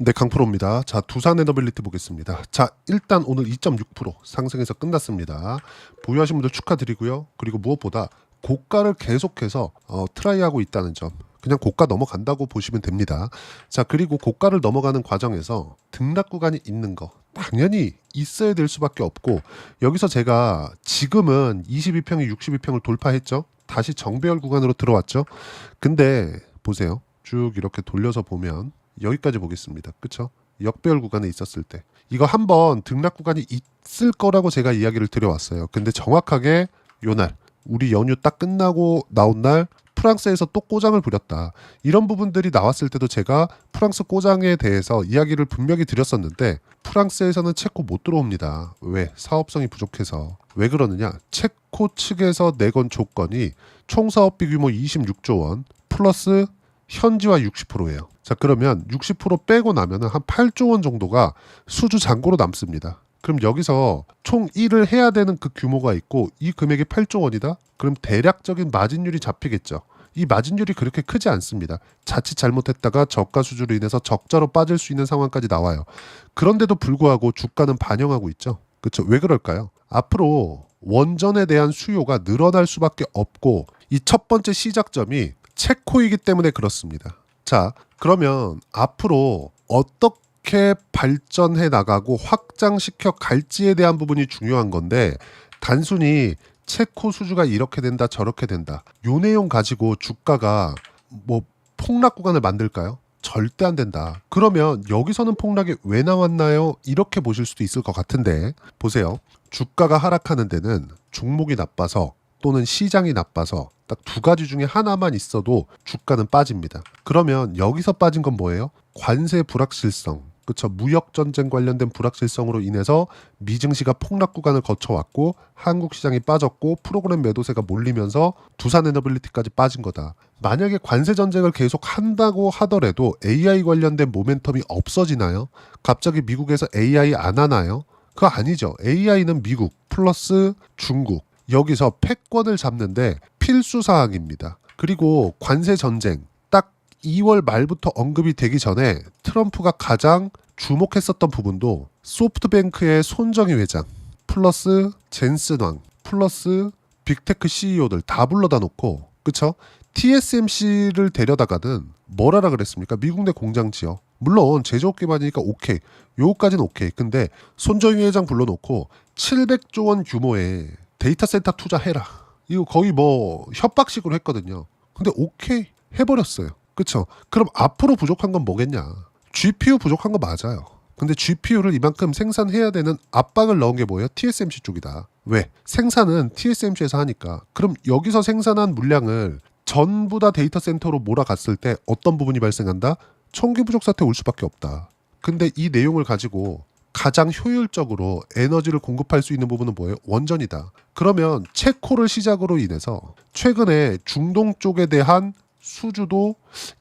네, 강프로입니다. 자, 두산 에너빌리티 보겠습니다. 자, 일단 오늘 2.6% 상승해서 끝났습니다. 보유하신 분들 축하드리고요. 그리고 무엇보다 고가를 계속해서 어, 트라이하고 있다는 점. 그냥 고가 넘어간다고 보시면 됩니다. 자, 그리고 고가를 넘어가는 과정에서 등락 구간이 있는 거 당연히 있어야 될 수밖에 없고 여기서 제가 지금은 22평이 62평을 돌파했죠. 다시 정배열 구간으로 들어왔죠. 근데 보세요. 쭉 이렇게 돌려서 보면 여기까지 보겠습니다. 그쵸? 역배열 구간에 있었을 때 이거 한번 등락 구간이 있을 거라고 제가 이야기를 드려왔어요. 근데 정확하게 요날 우리 연휴 딱 끝나고 나온 날 프랑스에서 또 꼬장을 부렸다. 이런 부분들이 나왔을 때도 제가 프랑스 꼬장에 대해서 이야기를 분명히 드렸었는데 프랑스에서는 체코 못 들어옵니다. 왜? 사업성이 부족해서. 왜 그러느냐? 체코 측에서 내건 조건이 총 사업비 규모 26조 원 플러스 현지화 60%예요. 자, 그러면 60% 빼고 나면은 한 8조 원 정도가 수주 잔고로 남습니다. 그럼 여기서 총 1을 해야 되는 그 규모가 있고 이 금액이 8조 원이다? 그럼 대략적인 마진율이 잡히겠죠. 이 마진율이 그렇게 크지 않습니다. 자칫 잘못했다가 저가 수주로 인해서 적자로 빠질 수 있는 상황까지 나와요. 그런데도 불구하고 주가는 반영하고 있죠. 그렇죠? 왜 그럴까요? 앞으로 원전에 대한 수요가 늘어날 수밖에 없고 이 첫 번째 시작점이 체코이기 때문에 그렇습니다. 자, 그러면 앞으로 어떻게 발전해 나가고 확장시켜 갈지에 대한 부분이 중요한 건데 단순히 체코 수주가 이렇게 된다 저렇게 된다 요 내용 가지고 주가가 뭐 폭락 구간을 만들까요? 절대 안 된다. 그러면 여기서는 폭락이 왜 나왔나요? 이렇게 보실 수도 있을 것 같은데 보세요. 주가가 하락하는 데는 종목이 나빠서 또는 시장이 나빠서 딱 두 가지 중에 하나만 있어도 주가는 빠집니다. 그러면 여기서 빠진 건 뭐예요? 관세 불확실성. 그쵸 무역 전쟁 관련된 불확실성으로 인해서 미증시가 폭락 구간을 거쳐왔고 한국 시장이 빠졌고 프로그램 매도세가 몰리면서 두산 에너빌리티까지 빠진 거다. 만약에 관세 전쟁을 계속 한다고 하더라도 AI 관련된 모멘텀이 없어지나요? 갑자기 미국에서 AI 안 하나요? 그거 아니죠. AI는 미국 플러스 중국 여기서 패권을 잡는데 필수 사항입니다. 그리고 관세 전쟁 딱 2월 말부터 언급이 되기 전에 트럼프가 가장 주목했었던 부분도 소프트뱅크의 손정희 회장 플러스 젠슨 왕 플러스 빅테크 CEO들 다 불러다 놓고 그쵸? TSMC를 데려다가는 뭘 하라 그랬습니까? 미국 내 공장 지어. 물론 제조업 기반이니까 오케이. 요거까지는 오케이. 근데 손정희 회장 불러놓고 700조 원 규모의 데이터 센터 투자해라. 이거 거의 뭐 협박식으로 했거든요. 근데 오케이 해버렸어요. 그쵸? 그럼 앞으로 부족한 건 뭐겠냐? GPU 부족한 거 맞아요. 근데 GPU를 이만큼 생산해야 되는 압박을 넣은 게 뭐예요? TSMC 쪽이다. 왜? 생산은 TSMC에서 하니까. 그럼 여기서 생산한 물량을 전부 다 데이터 센터로 몰아갔을 때 어떤 부분이 발생한다? 총기 부족 사태 올 수밖에 없다. 근데 이 내용을 가지고 가장 효율적으로 에너지를 공급할 수 있는 부분은 뭐예요? 원전이다. 그러면 체코를 시작으로 인해서 최근에 중동 쪽에 대한 수주도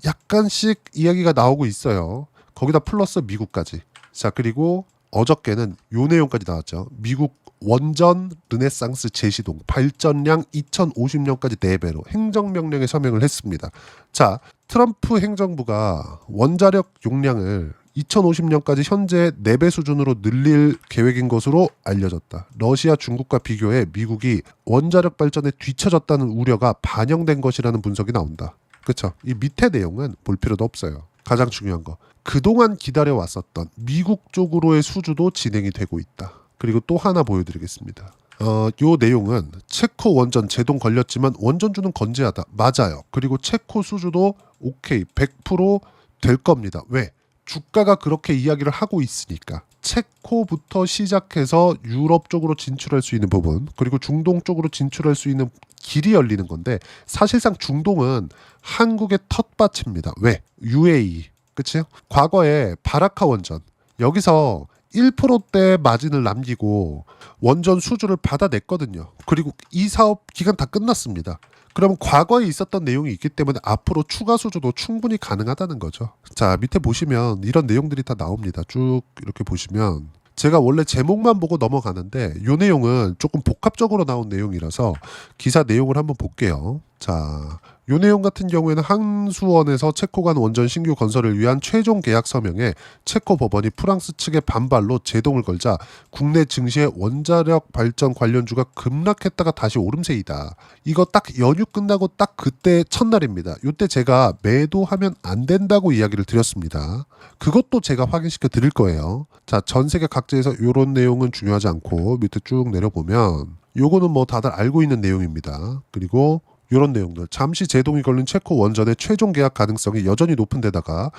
약간씩 이야기가 나오고 있어요. 거기다 플러스 미국까지. 자, 그리고 어저께는 요 내용까지 나왔죠. 미국 원전 르네상스 재시동 발전량 2050년까지 4배로 행정명령에 서명을 했습니다. 자, 트럼프 행정부가 원자력 용량을 2050년까지 현재 4배 수준으로 늘릴 계획인 것으로 알려졌다. 러시아, 중국과 비교해 미국이 원자력 발전에 뒤처졌다는 우려가 반영된 것이라는 분석이 나온다. 그렇죠? 이 밑에 내용은 볼 필요도 없어요. 가장 중요한 거. 그동안 기다려 왔었던 미국 쪽으로의 수주도 진행이 되고 있다. 그리고 또 하나 보여드리겠습니다. 어, 요 내용은 체코 원전 제동 걸렸지만 원전주는 건재하다. 맞아요. 그리고 체코 수주도 오케이 100%될 겁니다. 왜? 주가가 그렇게 이야기를 하고 있으니까 체코부터 시작해서 유럽 쪽으로 진출할 수 있는 부분 그리고 중동 쪽으로 진출할 수 있는 길이 열리는 건데 사실상 중동은 한국의 텃밭입니다. 왜? UAE 그치요? 과거에 바라카 원전 여기서 1%대 마진을 남기고 원전 수주를 받아냈거든요. 그리고 이 사업 기간 다 끝났습니다. 그럼 과거에 있었던 내용이 있기 때문에 앞으로 추가 수주도 충분히 가능하다는 거죠. 자, 밑에 보시면 이런 내용들이 다 나옵니다. 쭉 이렇게 보시면 제가 원래 제목만 보고 넘어가는데 이 내용은 조금 복합적으로 나온 내용이라서 기사 내용을 한번 볼게요. 자, 요 내용 같은 경우에는 한수원에서 체코 간 원전 신규 건설을 위한 최종 계약 서명에 체코 법원이 프랑스 측의 반발로 제동을 걸자 국내 증시의 원자력 발전 관련주가 급락했다가 다시 오름세이다. 이거 딱 연휴 끝나고 딱 그때 첫날입니다. 요때 제가 매도하면 안 된다고 이야기를 드렸습니다. 그것도 제가 확인시켜 드릴 거예요. 자, 전 세계 각지에서 요런 내용은 중요하지 않고 밑에 쭉 내려보면 요거는 뭐 다들 알고 있는 내용입니다. 그리고 이런 내용들. 잠시 제동이 걸린 체코 원전의 최종 계약 가능성이 여전히 높은 데다가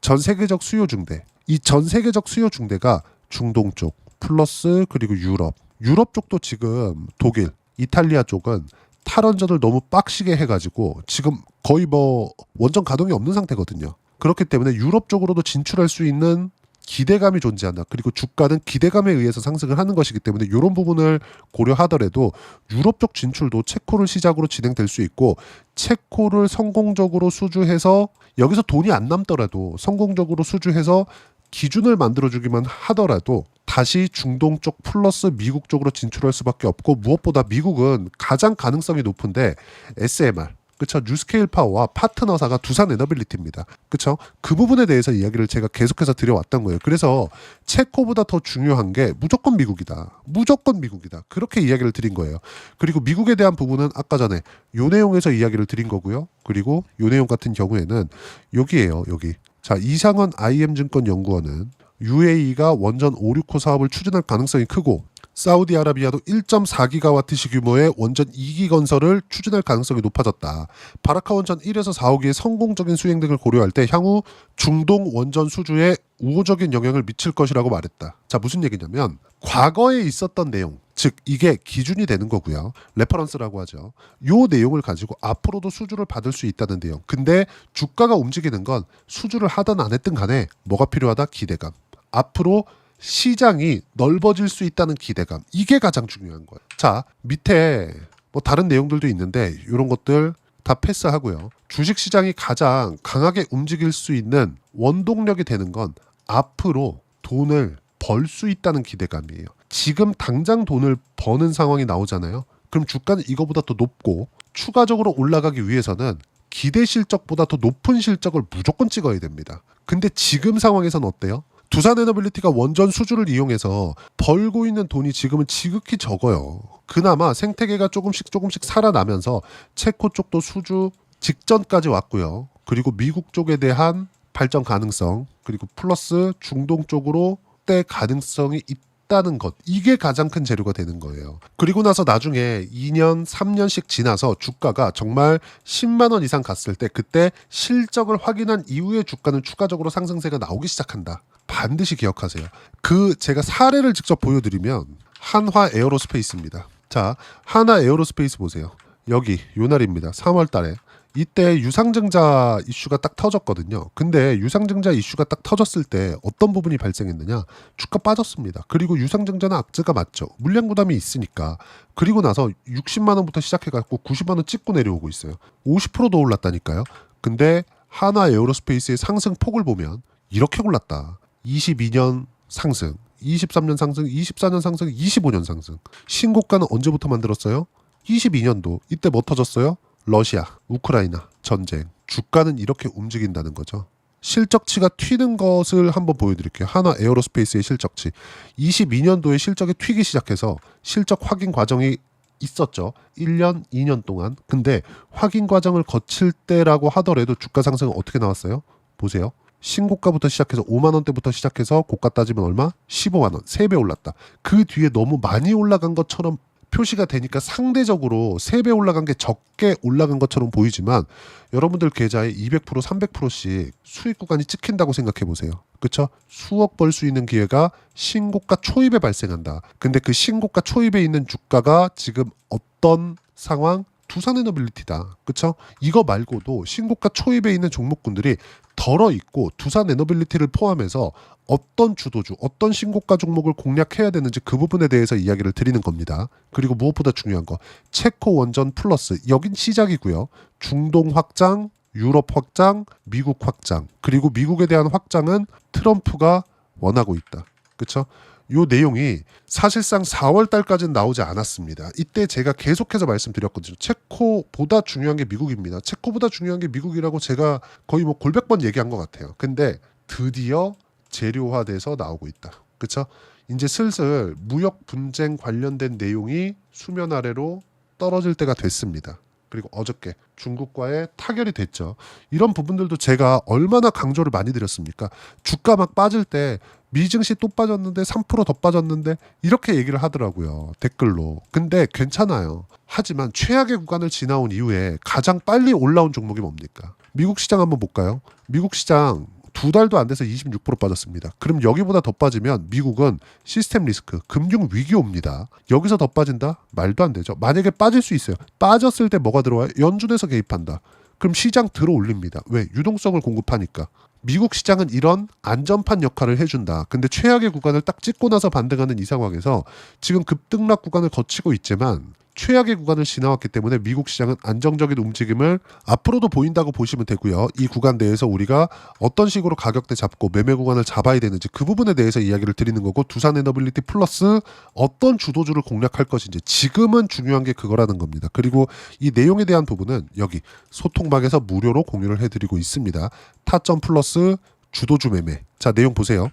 전 세계적 수요 중대 이 전 세계적 수요 중대가 중동 쪽 플러스 그리고 유럽. 유럽 쪽도 지금 독일 이탈리아 쪽은 탈원전을 너무 빡시게 해가지고 지금 거의 뭐 원전 가동이 없는 상태거든요. 그렇기 때문에 유럽 쪽으로도 진출할 수 있는 기대감이 존재한다. 그리고 주가는 기대감에 의해서 상승을 하는 것이기 때문에 이런 부분을 고려하더라도 유럽 쪽 진출도 체코를 시작으로 진행될 수 있고 체코를 성공적으로 수주해서 여기서 돈이 안 남더라도 성공적으로 수주해서 기준을 만들어주기만 하더라도 다시 중동 쪽 플러스 미국 쪽으로 진출할 수밖에 없고 무엇보다 미국은 가장 가능성이 높은데 SMR 그쵸 뉴스케일 파워와 파트너사가 두산 에너빌리티입니다. 그쵸 그 부분에 대해서 이야기를 제가 계속해서 드려왔던 거예요. 그래서 체코보다 더 중요한 게 무조건 미국이다. 무조건 미국이다. 그렇게 이야기를 드린 거예요. 그리고 미국에 대한 부분은 아까 전에 요 내용에서 이야기를 드린 거고요. 그리고 요 내용 같은 경우에는 여기에요. 여기. 자 이상원 IM증권 연구원은 UAE가 원전 5, 6호 사업을 추진할 가능성이 크고 사우디아라비아도 1.4기가와트시 규모의 원전 2기 건설을 추진할 가능성이 높아졌다. 바라카 원전 1에서 4호기의 성공적인 수행 등을 고려할 때 향후 중동 원전 수주에 우호적인 영향을 미칠 것이라고 말했다. 자, 무슨 얘기냐면 과거에 있었던 내용, 즉 이게 기준이 되는 거고요. 레퍼런스라고 하죠. 요 내용을 가지고 앞으로도 수주를 받을 수 있다는 내용. 근데 주가가 움직이는 건 수주를 하든 안 했든 간에 뭐가 필요하다? 기대감. 앞으로 시장이 넓어질 수 있다는 기대감. 이게 가장 중요한 거예요. 자, 밑에 뭐 다른 내용들도 있는데 이런 것들 다 패스하고요. 주식 시장이 가장 강하게 움직일 수 있는 원동력이 되는 건 앞으로 돈을 벌 수 있다는 기대감이에요. 지금 당장 돈을 버는 상황이 나오잖아요. 그럼 주가는 이거보다 더 높고 추가적으로 올라가기 위해서는 기대 실적보다 더 높은 실적을 무조건 찍어야 됩니다. 근데 지금 상황에서는 어때요? 두산 에너빌리티가 원전 수주를 이용해서 벌고 있는 돈이 지금은 지극히 적어요. 그나마 생태계가 조금씩 조금씩 살아나면서 체코 쪽도 수주 직전까지 왔고요. 그리고 미국 쪽에 대한 발전 가능성 그리고 플러스 중동 쪽으로 때 가능성이 있다 는 것 이게 가장 큰 재료가 되는 거예요. 그리고 나서 나중에 2년, 3년씩 지나서 주가가 정말 10만 원 이상 갔을 때 그때 실적을 확인한 이후에 주가는 추가적으로 상승세가 나오기 시작한다. 반드시 기억하세요. 그 제가 사례를 직접 보여드리면 한화 에어로스페이스입니다. 자, 한화 에어로스페이스 보세요. 여기 요 날입니다. 3월 달에 이때 유상증자 이슈가 딱 터졌거든요. 근데 유상증자 이슈가 딱 터졌을 때 어떤 부분이 발생했느냐? 주가 빠졌습니다. 그리고 유상증자는 악재가 맞죠. 물량 부담이 있으니까. 그리고 나서 60만 원부터 시작해 갖고 90만 원 찍고 내려오고 있어요. 50%도 올랐다니까요. 근데 하나 에어로스페이스의 상승 폭을 보면 이렇게 올랐다. 22년 상승, 23년 상승, 24년 상승, 25년 상승. 신고가는 언제부터 만들었어요? 22년도. 이때 뭐 터졌어요? 러시아, 우크라이나 전쟁. 주가는 이렇게 움직인다는 거죠. 실적치가 튀는 것을 한번 보여드릴게요. 하나 에어로스페이스의 실적치. 22년도에 실적이 튀기 시작해서 실적 확인 과정이 있었죠. 1년, 2년 동안. 근데 확인 과정을 거칠 때라고 하더라도 주가 상승은 어떻게 나왔어요? 보세요. 신고가부터 시작해서 5만 원대부터 시작해서 고가 따지면 얼마? 15만 원. 3배 올랐다. 그 뒤에 너무 많이 올라간 것처럼 표시가 되니까 상대적으로 3배 올라간 게 적게 올라간 것처럼 보이지만 여러분들 계좌에 200% 300%씩 수익 구간이 찍힌다고 생각해 보세요. 그렇죠? 수억 벌 수 있는 기회가 신고가 초입에 발생한다. 근데 그 신고가 초입에 있는 주가가 지금 어떤 상황? 두산에너빌리티다. 그쵸? 이거 말고도 신고가 초입에 있는 종목군들이 덜어 있고 두산 에너빌리티를 포함해서 어떤 주도주, 어떤 신고가 종목을 공략해야 되는지 그 부분에 대해서 이야기를 드리는 겁니다. 그리고 무엇보다 중요한 거 체코 원전 플러스 여긴 시작이고요. 중동 확장, 유럽 확장, 미국 확장 그리고 미국에 대한 확장은 트럼프가 원하고 있다. 그렇죠? 요 내용이 사실상 4월 달까지는 나오지 않았습니다. 이때 제가 계속해서 말씀드렸거든요. 체코보다 중요한 게 미국입니다. 체코보다 중요한 게 미국이라고 제가 거의 뭐 골백 번 얘기한 것 같아요. 근데 드디어 재료화돼서 나오고 있다. 그렇죠? 이제 슬슬 무역 분쟁 관련된 내용이 수면 아래로 떨어질 때가 됐습니다. 그리고 어저께 중국과의 타결이 됐죠. 이런 부분들도 제가 얼마나 강조를 많이 드렸습니까? 주가 막 빠질 때 미증시 또 빠졌는데 3%더 빠졌는데 이렇게 얘기를 하더라고요. 댓글로. 근데 괜찮아요. 하지만 최악의 구간을 지나온 이후에 가장 빨리 올라온 종목이 뭡니까? 미국 시장 한번 볼까요? 미국 시장 두 달도 안 돼서 26% 빠졌습니다. 그럼 여기보다 더 빠지면 미국은 시스템 리스크, 금융 위기 옵니다. 여기서 더 빠진다? 말도 안 되죠. 만약에 빠질 수 있어요. 빠졌을 때 뭐가 들어와요? 연준에서 개입한다. 그럼 시장 들어 올립니다. 왜? 유동성을 공급하니까. 미국 시장은 이런 안전판 역할을 해준다. 근데 최악의 구간을 딱 찍고 나서 반등하는 이 상황에서 지금 급등락 구간을 거치고 있지만 최악의 구간을 지나왔기 때문에 미국 시장은 안정적인 움직임을 앞으로도 보인다고 보시면 되고요. 이 구간 내에서 우리가 어떤 식으로 가격대 잡고 매매 구간을 잡아야 되는지 그 부분에 대해서 이야기를 드리는 거고 두산 에너빌리티 플러스 어떤 주도주를 공략할 것인지 지금은 중요한 게 그거라는 겁니다. 그리고 이 내용에 대한 부분은 여기 소통방에서 무료로 공유를 해드리고 있습니다. 타점 플러스 주도주 매매. 자 내용 보세요.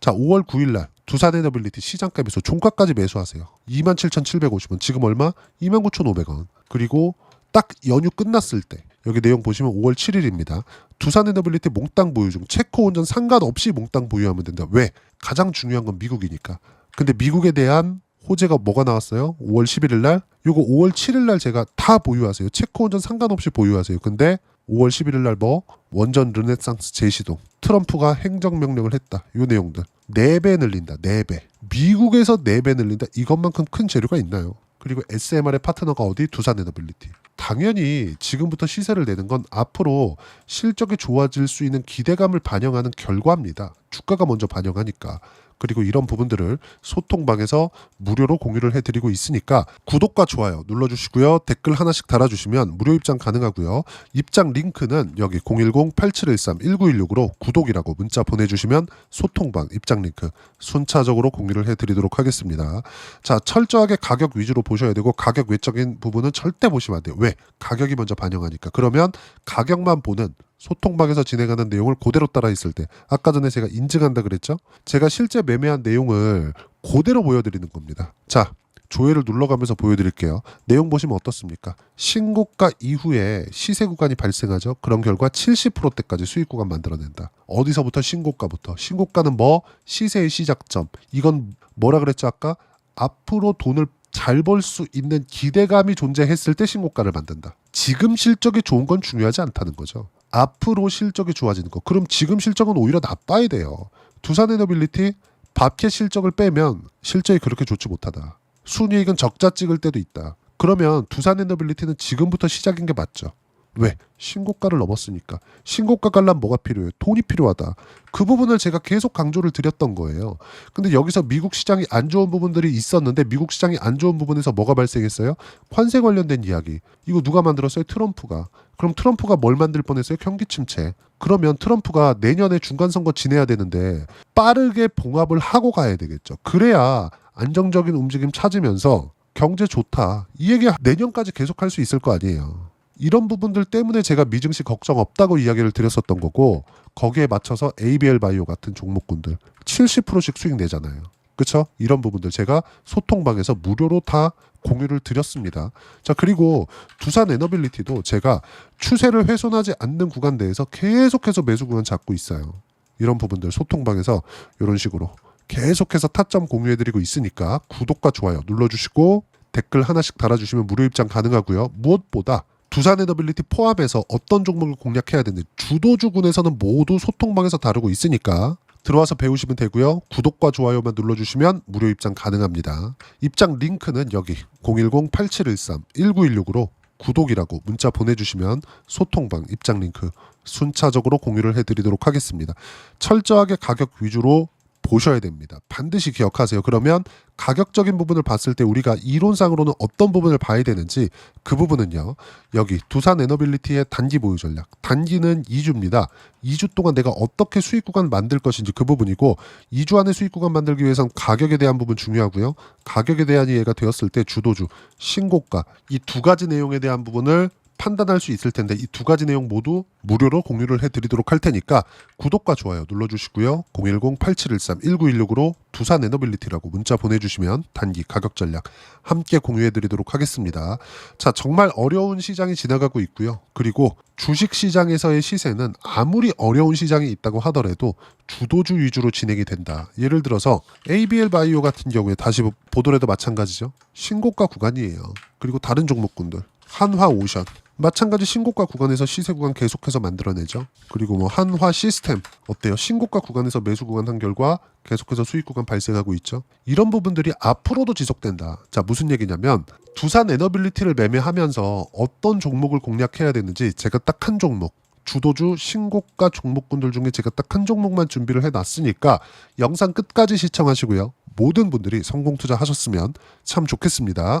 자 5월 9일 날 두산 에너빌리티 시장가 매수 종가까지 매수하세요. 27,750원. 지금 얼마? 29,500원. 그리고 딱 연휴 끝났을 때 여기 내용 보시면 5월 7일입니다. 두산 에너빌리티 몽땅 보유 중 체코 운전 상관없이 몽땅 보유하면 된다. 왜? 가장 중요한 건 미국이니까. 근데 미국에 대한 호재가 뭐가 나왔어요? 5월 11일 날 요거 5월 7일 날 제가 다 보유하세요. 체코 운전 상관없이 보유하세요. 근데 5월 11일 날 뭐 원전 르네상스 재시동 트럼프가 행정명령을 했다. 요 내용들 4배 늘린다. 4배. 미국에서 4배 늘린다. 이것만큼 큰 재료가 있나요? 그리고 SMR의 파트너가 어디? 두산 에너빌리티. 당연히 지금부터 시세를 내는 건 앞으로 실적이 좋아질 수 있는 기대감을 반영하는 결과입니다. 주가가 먼저 반영하니까. 그리고 이런 부분들을 소통방에서 무료로 공유를 해드리고 있으니까 구독과 좋아요 눌러주시고요. 댓글 하나씩 달아주시면 무료 입장 가능하고요. 입장 링크는 여기 010-8713-1916으로 구독이라고 문자 보내주시면 소통방 입장 링크 순차적으로 공유를 해드리도록 하겠습니다. 자 철저하게 가격 위주로 보셔야 되고 가격 외적인 부분은 절대 보시면 안 돼요. 왜? 가격이 먼저 반영하니까. 그러면 가격만 보는 소통방에서 진행하는 내용을 그대로 따라 있을 때 아까 전에 제가 인증한다 그랬죠? 제가 실제 매매한 내용을 그대로 보여드리는 겁니다. 자 조회를 눌러가면서 보여드릴게요. 내용 보시면 어떻습니까? 신고가 이후에 시세 구간이 발생하죠. 그런 결과 70%대까지 수익 구간 만들어낸다. 어디서부터 신고가부터. 신고가는 뭐? 시세의 시작점. 이건 뭐라 그랬죠 아까? 앞으로 돈을 잘 벌 수 있는 기대감이 존재했을 때 신고가를 만든다. 지금 실적이 좋은 건 중요하지 않다는 거죠. 앞으로 실적이 좋아지는 거. 그럼 지금 실적은 오히려 나빠야 돼요. 두산 에너빌리티 밥캣 실적을 빼면 실적이 그렇게 좋지 못하다. 순이익은 적자 찍을 때도 있다. 그러면 두산 에너빌리티는 지금부터 시작인 게 맞죠. 왜? 신고가를 넘었으니까. 신고가 갈란 뭐가 필요해요? 돈이 필요하다. 그 부분을 제가 계속 강조를 드렸던 거예요. 근데 여기서 미국 시장이 안 좋은 부분들이 있었는데 미국 시장이 안 좋은 부분에서 뭐가 발생했어요? 관세 관련된 이야기. 이거 누가 만들었어요? 트럼프가. 그럼 트럼프가 뭘 만들 뻔했어요? 경기 침체. 그러면 트럼프가 내년에 중간 선거 지내야 되는데 빠르게 봉합을 하고 가야 되겠죠. 그래야 안정적인 움직임 찾으면서 경제 좋다. 이 얘기 내년까지 계속 할 수 있을 거 아니에요. 이런 부분들 때문에 제가 미증시 걱정 없다고 이야기를 드렸었던 거고 거기에 맞춰서 ABL 바이오 같은 종목군들 70%씩 수익 내잖아요. 그렇죠? 이런 부분들 제가 소통방에서 무료로 다 공유를 드렸습니다. 자 그리고 두산 에너빌리티도 제가 추세를 훼손하지 않는 구간 내에서 계속해서 매수 구간 잡고 있어요. 이런 부분들 소통방에서 이런 식으로 계속해서 타점 공유해드리고 있으니까 구독과 좋아요 눌러주시고 댓글 하나씩 달아주시면 무료 입장 가능하고요. 무엇보다 두산 에너빌리티 포함해서 어떤 종목을 공략해야 되는지 주도주군에서는 모두 소통방에서 다루고 있으니까 들어와서 배우시면 되고요. 구독과 좋아요만 눌러주시면 무료 입장 가능합니다. 입장 링크는 여기 010-8713-1916으로 구독이라고 문자 보내주시면 소통방 입장 링크 순차적으로 공유를 해드리도록 하겠습니다. 철저하게 가격 위주로 보셔야 됩니다. 반드시 기억하세요. 그러면 가격적인 부분을 봤을 때 우리가 이론상으로는 어떤 부분을 봐야 되는지 그 부분은요. 여기 두산 에너빌리티의 단기 보유 전략. 단기는 2주입니다. 2주 동안 내가 어떻게 수익 구간 만들 것인지 그 부분이고 2주 안에 수익 구간 만들기 위해선 가격에 대한 부분 중요하고요. 가격에 대한 이해가 되었을 때 주도주, 신고가 이 두 가지 내용에 대한 부분을 판단할 수 있을 텐데 이 두 가지 내용 모두 무료로 공유를 해드리도록 할 테니까 구독과 좋아요 눌러주시고요. 010-8713-1916으로 두산 에너빌리티라고 문자 보내주시면 단기 가격 전략 함께 공유해드리도록 하겠습니다. 자 정말 어려운 시장이 지나가고 있고요. 그리고 주식 시장에서의 시세는 아무리 어려운 시장이 있다고 하더라도 주도주 위주로 진행이 된다. 예를 들어서 ABL 바이오 같은 경우에 다시 보더라도 마찬가지죠. 신고가 구간이에요. 그리고 다른 종목군들 한화 오션 마찬가지 신고가 구간에서 시세 구간 계속해서 만들어내죠. 그리고 뭐 한화 시스템 어때요? 신고가 구간에서 매수 구간 한 결과 계속해서 수익 구간 발생하고 있죠. 이런 부분들이 앞으로도 지속된다. 자 무슨 얘기냐면 두산 에너빌리티를 매매하면서 어떤 종목을 공략해야 되는지 제가 딱 한 종목 주도주 신고가 종목군들 중에 제가 딱 한 종목만 준비를 해놨으니까 영상 끝까지 시청하시고요. 모든 분들이 성공 투자하셨으면 참 좋겠습니다.